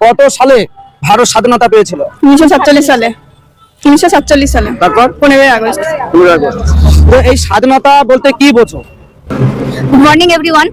কত সালে ভারত স্বাধীনতা পেয়েছিল? উনিশশো সাতচল্লিশ সালে। উনিশশো সাতচল্লিশ সালে। তারপর? পনেরোই আগস্ট। পনেরোই আগস্ট। তো এই স্বাধীনতা বলতে কি বোঝো? গুড মর্নিং এভরিওয়ান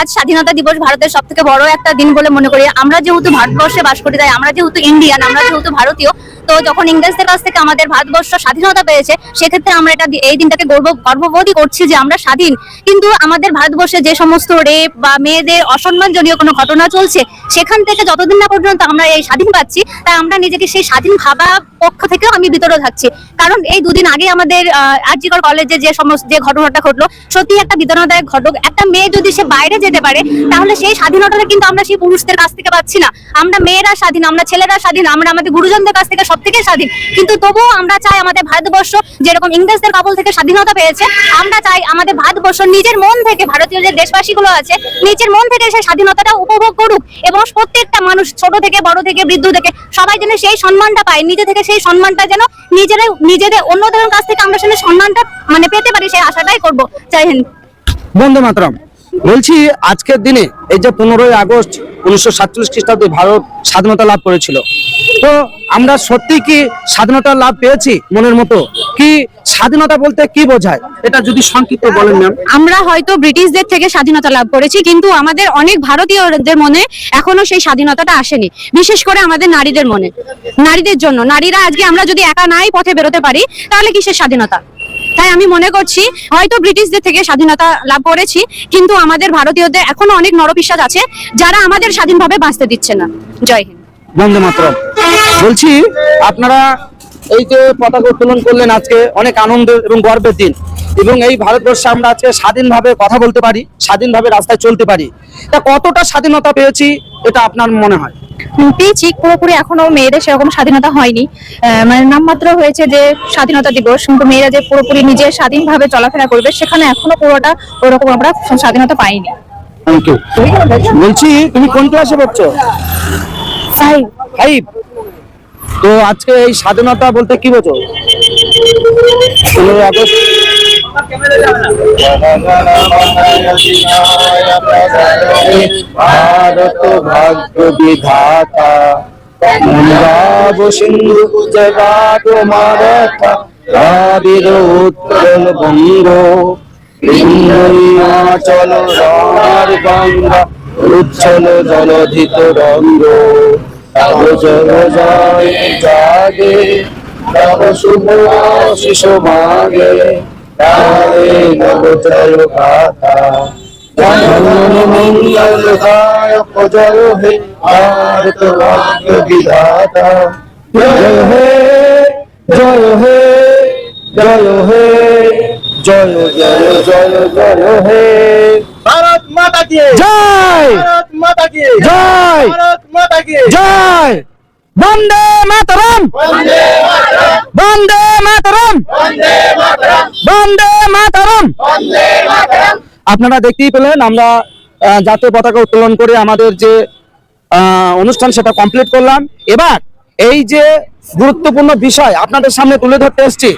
আজ স্বাধীনতা দিবস ভারতের সব থেকে বড় একটা দিন বলে মনে করি। আমরা যেহেতু ভারতবর্ষে বাস করি, তাই আমরা যেহেতু ইন্ডিয়ান আমরা যেহেতু ভারতীয়, তো যখন ইংরেজদের কাছ থেকে আমাদের ভারতবর্ষ স্বাধীনতা পেয়েছে, সেক্ষেত্রে আমরা এটা এই দিনটাকে গর্ব, গর্ববোধই করছি যে আমরা স্বাধীন। কিন্তু আমাদের ভারতবর্ষে যে সমস্ত রেপ বা মেয়েদের অসম্মানজনীয় কোনো ঘটনা চলছে, সেখান থেকে যতদিন না পর্যন্ত আমরা এই স্বাধীন পাচ্ছি, তাই আমরা নিজেকে সেই স্বাধীন ভাবা পক্ষ থেকেও আমি বিতরত থাকছি। কারণ এই দুদিন আগে আমাদের আরজিকর কলেজে যে সমস্ত, যে ঘটনাটা ঘটলো, সত্যি একটা বেদনাদায়ক ঘটক। একটা মেয়ে যদি সে বাইরে যেতে পারে, তাহলে সেই স্বাধীনতাটা কিন্তু আমরা সেই পুরুষদের কাছ থেকে পাচ্ছি না। আমরা মেয়েরা স্বাধীন, আমরা ছেলেরা স্বাধীন, আমরা আমাদের গুরুজনদের কাছ থেকে সব থেকে স্বাধীন। কিন্তু তবুও আমরা চাই আমাদের ভারতবর্ষ যেরকম ইংরেজদের কবল থেকে স্বাধীনতা পেয়েছে, আমরা চাই আমাদের ভারতবর্ষ নিজের মন থেকে, ভারতীয় যে দেশবাসীগুলো আছে, নিজের মন থেকে সেই স্বাধীনতাটা উপভোগ করুক। এবং প্রত্যেকটা মানুষ ছোট থেকে, বড় থেকে, বৃদ্ধ থেকে, সবাই যেন সেই সম্মানটা পায়, নিজে থেকে সেই সম্মানটা যেন নিজেরা, নিজেদের অন্যদের কাছ থেকে আমরা সেই সম্মানটা মানে পেতে পারি সেই আশাটাই করব। জয় হিন্দ। বন্ধু মাতরম। বলছি, আজকের দিনে এই যে পনেরোই আগস্ট উনিশশো সাতচল্লিশ খ্রিস্টাব্দে ভারত স্বাধীনতা লাভ করেছিল। তো আমরা সত্যি কি স্বাধীনতা লাভ পেয়েছি মনের মতো? কি স্বাধীনতা বলতে কি বোঝায়? এটা যদি সংক্ষিপ্ত বলেন ম্যাম আমরা হয়তো ব্রিটিশদের থেকে স্বাধীনতা লাভ করেছি, কিন্তু আমাদের অনেক ভারতীয়দের মনে এখনও সেই স্বাধীনতাটা আসেনি। বিশেষ করে আমাদের নারীদের মনে। নারীদের জন্য। নারীরা আজকে আমরা যদি একা নাই পথে বেরোতে পারি, তাহলে কিসের স্বাধীনতা? তাই আমি মনে করছি, হয়তো ব্রিটিশদের থেকে স্বাধীনতা লাভ করেছি, কিন্তু আমাদের ভারতীয়দের এখনও অনেক নরবিশ্বাস আছে, যারা আমাদের স্বাধীনভাবে বাঁচতে দিচ্ছে না। জয় হিন্দ। বন্ধু মাত্র বলছি, আপনারা এই যে পতাকা উত্তোলন করলেন আজকে অনেক আনন্দ এবং গর্বের দিন। এবং এই ভারতবর্ষে আমরা আজকে স্বাধীনভাবে কথা বলতে পারি স্বাধীনভাবে রাস্তায় চলতে পারি। তা কতটা স্বাধীনতা পেয়েছি এটা আপনার মনে হয়? পেয়েছি পুরোপুরি এখনও মেয়েদের সেরকম স্বাধীনতা হয়নি। আহ, মানে নামমাত্র হয়েছে যে স্বাধীনতা দিবস কিন্তু মেয়েরা যে পুরোপুরি নিজে স্বাধীনভাবে চলাফেরা করবে সেখানে এখনও পুরোটা ওরকম আমরা স্বাধীনতা পাইনি। Thank you. বলছি তুমি কোন ক্লাসে পড়ছো? ফাইভ ফাইভ তো আজকে এই স্বাধীনতা বলতে কি বোঝো? আগস্ট। ভারত ভাগ্য বিধাতা, পঞ্জাব সিন্ধু জগাত মারাঠা দ্রাবিড় উত্তর বঙ্গ হিমাচল রার গঙ্গা উচ্ছল জলধিত রঙ্গ। জল জয় জাগে তব শুভ শিশু মাগে। তারে নব জয় গাথা মঙ্গল গায়ক জয় হে ভারত ভাগ্য বিধাতা। জয় হে জয় হে জয় হে জয় জয় জয় জয় হে। ভারত মাতা কি? জয়! ভারত মাতা কি? জয়! জয়! বন্দে মাতরম! বন্দে মাতরম! বন্দে মাতরম! আপনারা দেখতেই পেলেন আমরা জাতীয় পতাকা উত্তোলন করে আমাদের যে অনুষ্ঠান সেটা কমপ্লিট করলাম। এবার এই যে গুরুত্বপূর্ণ বিষয় আপনাদের সামনে তুলে ধরতে এসেছি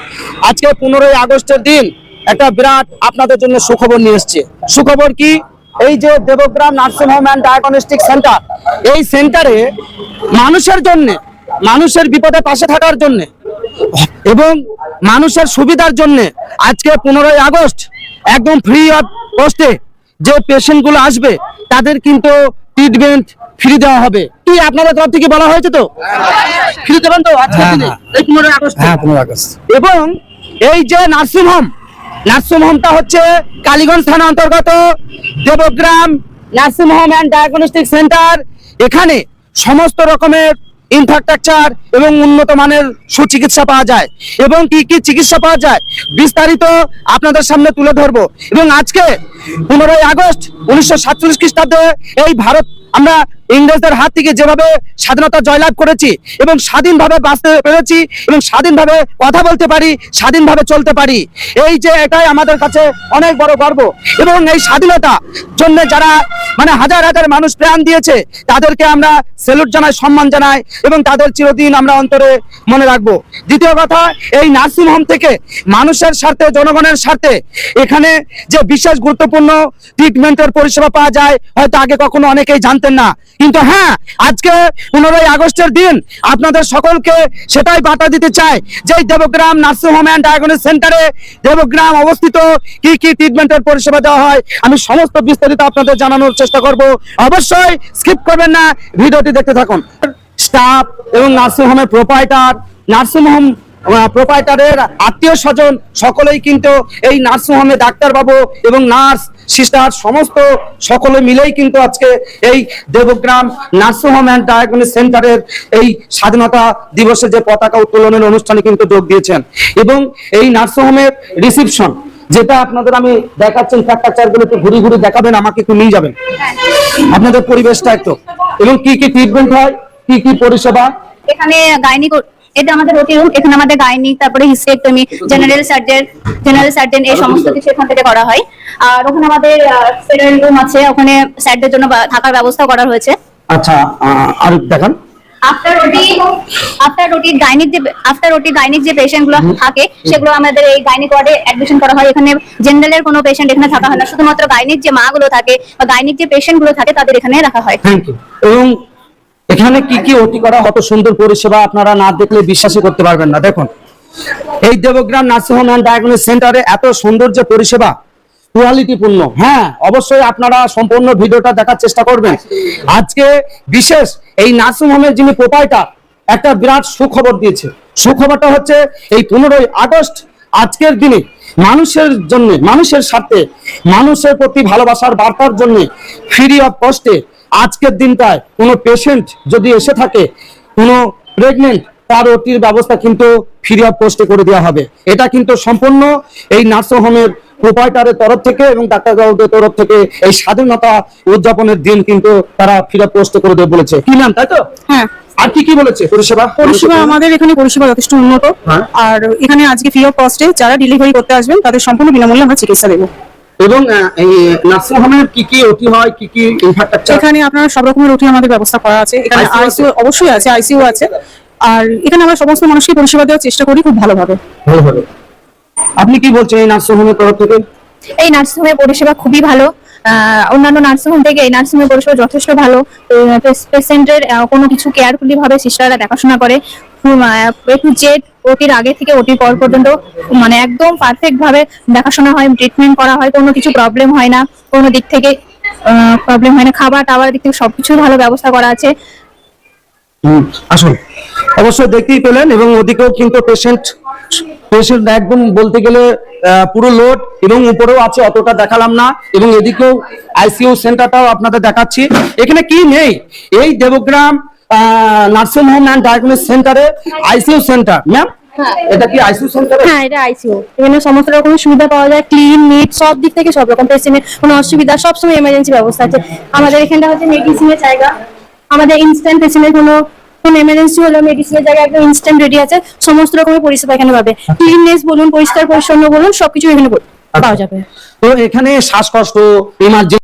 আজকে পনেরোই আগস্টের দিন একটা বিরাট আপনাদের জন্য সুখবর নিয়ে এসছে। সুখবর কি? এই যে Debgram nursing home and diagnostic centre এই সেন্টারে মানুষের জন্য মানুষের বিপদে পাশে থাকার জন্য এবং মানুষের সুবিধার জন্য আজকে পনেরোই আগস্ট একদম ফ্রি অফ কস্টে যে পেশেন্টগুলো আসবে তাদের কিন্তু ট্রিটমেন্ট ফ্রি দেওয়া হবে। কি আপনাদের তরফ থেকে বলা হয়েছে তো? ফ্রি দেবেন তো আজকে দিনে? এই পনেরোই আগস্ট। হ্যাঁ পনেরো আগস্ট। এবং এই যে নার্সিং হোম নার্সিং হোমটা হচ্ছে কালীগঞ্জ থানা অন্তর্গত, Debgram nursing home and diagnostic centre এখানে সমস্ত রকমের ইনফ্রাস্ট্রাকচার এবং উন্নত মানের সুচিকিৎসা পাওয়া যায়। এবং কি কি চিকিৎসা পাওয়া যায় বিস্তারিত আপনাদের সামনে তুলে ধরবো। এবং আজকে পনেরোই আগস্ট উনিশশো সাতচল্লিশ খ্রিস্টাব্দে এই ভারত, আমরা ইংরেজদের হাত থেকে যেভাবে স্বাধীনতা জয়লাভ করেছি এবং স্বাধীনভাবে বাঁচতে পেরেছি এবং স্বাধীনভাবে কথা বলতে পারি, স্বাধীনভাবে চলতে পারি, এই যে এটাই আমাদের কাছে অনেক বড় গর্ব। এবং এই স্বাধীনতা জন্য যারা মানে হাজার হাজার মানুষ প্রাণ দিয়েছে, তাদেরকে আমরা সেলুট জানাই, সম্মান জানাই এবং তাদের চিরদিন আমরা অন্তরে মনে রাখব। দ্বিতীয় কথা, এই নার্সিং হোম থেকে মানুষের স্বার্থে, জনগণের স্বার্থে এখানে যে বিশেষ গুরুত্বপূর্ণ ট্রিটমেন্টের পরিষেবা পাওয়া যায়, হয়তো আগে কখনো অনেকেই জানতেন না। কিন্তু হ্যাঁ আজকে পনেরোই আগস্টের দিন আপনাদের সকলকে সেটাই বার্তা দিতে চাই যে Debgram nursing home and diagnose সেন্টারে দেবগ্রাম অবস্থিত কি কি ট্রিটমেন্টের পরিষেবা দেওয়া হয়, আমি সমস্ত বিস্তারিত আপনাদের জানানোর চেষ্টা করব। অবশ্যই স্কিপ করবেন না, ভিডিওটি দেখতে থাকুন। স্টাফ এবং নার্সিং হোমের প্রোপাইটার নার্সিং হোম প্রোপাইটারের আত্মীয় স্বজন সকলেই কিন্তু এই নার্সিং হোমে ডাক্তারবাবু এবং নার্স, সিস্টার সমস্ত সকলে মিলেই কিন্তু আজকে এই Debgram nursing home and diagnose সেন্টারের এই স্বাধীনতা দিবসের যে পতাকা উত্তোলনের অনুষ্ঠানে কিন্তু যোগ দিয়েছেন। এবং এই নার্সিং হোমের রিসিপশন যেটা আপনাদের আমি দেখাচ্ছি ইনফ্রাস্ট্রাকচারগুলো একটু ঘুরি ঘুরি দেখাবেন, আমাকে একটু নিয়ে যাবেন। আপনাদের পরিবেশটা একটু। এবং কি কি ট্রিটমেন্ট হয়? কি কি পরিষেবা? এখানে গাইনিক এটা আমাদের ওটি রুম এখানে আমাদের গাইনিক তারপরে hysterectomy general surgeon general surgeon এই সমস্ত কিছু এখান থেকে করা হয়। আর ওখানে আমাদের সেরেল রুম আছে ওখানে স্যারদের জন্য থাকার ব্যবস্থা করা হয়েছে। আচ্ছা আর দেখান। আফটার ওটি আফটার ওটি গাইনিক যে আফটার ওটি গাইনিক যে পেশেন্টগুলো থাকে সেগুলো আমাদের এই গাইনিক ওয়ার্ডে অ্যাডমিশন করা হয়। এখানে জেনারেলের কোনো পেশেন্ট এখানে থাকা হয় না। শুধুমাত্র গাইনিক যে মা গুলো থাকে বা গাইনিক যে পেশেন্টগুলো থাকে তাদের এখানে রাখা হয়। থ্যাংক ইউ এবং এখানে কি কি অতি করা কত সুন্দর পরিষেবা আপনারা না দেখলে বিশ্বাসই করতে পারবেন না। দেখুন, এই Debgram nursing home and diagnose সেন্টারে এত সুন্দর যে পরিষেবা, কোয়ালিটিপূর্ণ। হ্যাঁ অবশ্যই আপনারা সম্পূর্ণ ভিডিওটা দেখার চেষ্টা করবেন। আজকে বিশেষ এই নার্সিং হোমের যিনি প্রোপাইটার, একটা বিরাট সুখবর দিয়েছে। সুখবরটা হচ্ছে, এই পনেরোই আগস্ট, আজকের দিনে মানুষের জন্য, মানুষের স্বার্থে, মানুষের প্রতি ভালোবাসার বার্তার জন্য ফ্রি অফ কস্টে আজকের দিনটায় কোনো পেশেন্ট যদি এসে থাকে কোনো প্রেগনেন্ট তার ওটির ব্যবস্থা কিন্তু ফ্রি অফ কস্টে করে দেওয়া হবে। এটা কিন্তু সম্পূর্ণ এই নার্সিং হোমের প্রোপাইটারের তরফ থেকে এবং ডাক্তারবাবুদের তরফ থেকে এই স্বাধীনতা উদযাপনের দিন কিন্তু তারা ফ্রি অফ কস্টে করে দেবে বলেছে। কি নাম তাই তো? হ্যাঁ। আর কি কি বলেছে পরিষেবা? পরিষেবা আমাদের এখানে পরিষেবা যথেষ্ট উন্নত। হ্যাঁ। আর এখানে আজকে ফ্রি অফ কস্টে যারা ডেলিভারি করতে আসবেন তাদের সম্পূর্ণ বিনামূল্যে আমরা চিকিৎসা দেবো। এবং নার্সিং হোমের কি কি ওটি হয় কি কি ইনফ্রাস্ট্রাকচার এখানে আপনার সব রকমের ওটি আমাদের ব্যবস্থা করা আছে। এখানে আইসিইউ অবশ্যই আছে আইসিইউ আছে। আর এখানে আমরা সমস্ত মানুষকে পরিষেবা দেওয়ার চেষ্টা করি খুব ভালোভাবে। ভালো হবে। আপনি কি বলছেন এই নার্সিং হোমের তরফ থেকে? এই নার্সিংহোমের পরিষেবা খুবই ভালো। আহ, অন্যান্য নার্সিংহোম থেকে এই নার্সিংহোমের পরিষেবা যথেষ্ট ভালো। পেশেন্টের কোনো কিছু কেয়ারফুলি ভাবে সিস্টাররা দেখাশোনা করে। একটু জেড ওটির আগে থেকে ওটির পর পর্যন্ত মানে একদম পারফেক্ট ভাবে দেখাশোনা হয় ট্রিটমেন্ট করা হয়, কোনো কিছু প্রবলেম হয় না। কোনো দিক থেকে প্রবলেম হয় না। খাবার টাবার দিক থেকে সবকিছু ভালো ব্যবস্থা করা আছে। আসুন। অবশ্যই দেখতেই পেলেন এবং ওদিকেও কিন্তু পেশেন্ট পেশেন্ট একদম বলতে গেলে পুরো লোড এবং উপরেও আছে, অতটা দেখালাম না। এবং এদিকেও আইসিইউ সেন্টারটাও আপনাদের দেখাচ্ছি। এখানে কি নেই? এই Debgram nursing home and diagnosis সেন্টারে আইসিইউ সেন্টার ম্যাম এটা কি আইসিইউ সেন্টার হ্যাঁ এটা আইসিইউ এখানে সমস্ত রকমের সুবিধা পাওয়া যায় ক্লিন নিট সব দিক থেকে সব রকম পেশেন্টের কোনো অসুবিধা সবসময় এমার্জেন্সি ব্যবস্থা আছে। আমাদের এখানটা হচ্ছে মেডিসিনের জায়গা। আমাদের ইনস্ট্যান্ট পেশেন্টের কোনো কোনো এমার্জেন্সি হলো মেডিসিনের জায়গা একদম ইনস্ট্যান্ট রেডি আছে। সমস্ত রকমের পরিষেবা এখানে পাবে। ক্লিননেস বলুন পরিষ্কার পরিচ্ছন্ন বলুন সবকিছু এখানে পাওয়া যাবে। তো এখানে শ্বাসকষ্ট ইমার্জেন্সি